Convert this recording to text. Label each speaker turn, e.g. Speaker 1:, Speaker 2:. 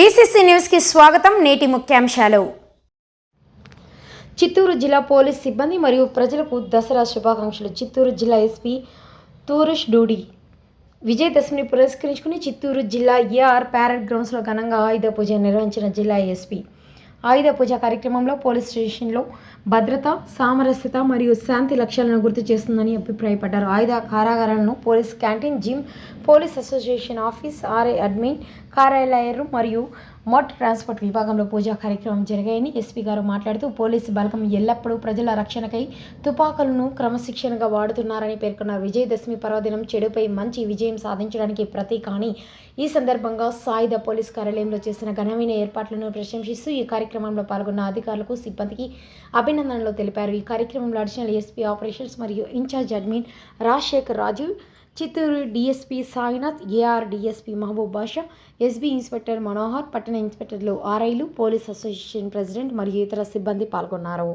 Speaker 1: BCC న్యూస్కి స్వాగతం నేటి ముఖ్యాంశాలు. చిత్తూరు జిల్లా పోలీస్ సిబ్బంది మరియు ప్రజలకు దసరా శుభాకాంక్షలు. చిత్తూరు జిల్లా ఎస్పీ తూరుష్ డూడి విజయదశమిని పురస్కరించుకుని చిత్తూరు జిల్లా ఏఆర్ ప్యారెడ్ గ్రౌండ్స్లో ఘనంగా ఆయుధ పూజ నిర్వహించిన జిల్లా ఎస్పీ ఆయుధ పూజ కార్యక్రమంలో పోలీస్ స్టేషన్లో భద్రత సామరస్యత మరియు శాంతి లక్ష్యాలను గుర్తు చేస్తుందని అభిప్రాయపడ్డారు. ఆయుధ కారాగారాలను police canteen gym police association office RI admin కార్యాలయాలు మరియు మోటార్ ట్రాన్స్పోర్ట్ విభాగంలో పూజా కార్యక్రమం జరిగాయని ఎస్పీ గారు మాట్లాడుతూ పోలీసు బలగం ఎల్లప్పుడూ ప్రజల రక్షణకై తుపాకులను క్రమశిక్షణగా వాడుతున్నారని పేర్కొన్నారు. విజయదశమి పర్వదినం చెడుపై మంచి విజయం సాధించడానికి ప్రతీక అని ఈ సందర్భంగా సాయుధ పోలీస్ కార్యాలయంలో చేసిన ఘనమైన ఏర్పాట్లను ప్రశంసిస్తూ ఈ కార్యక్రమంలో పాల్గొన్న అధికారులకు సిబ్బందికి అభినందనలు తెలిపారు. ఈ కార్యక్రమంలో అడిషనల్ ఎస్పీ ఆపరేషన్స్ మరియు in-charge admin Rajasekhar Raju Chittoor DSP Sainath AR DSP Mahaboob Basha SB inspector Manohar పట్టణ ఇన్స్పెక్టర్లు ఆర్ఐలు పోలీస్ అసోసియేషన్ ప్రెసిడెంట్ మరియు ఇతర సిబ్బంది పాల్గొన్నారు.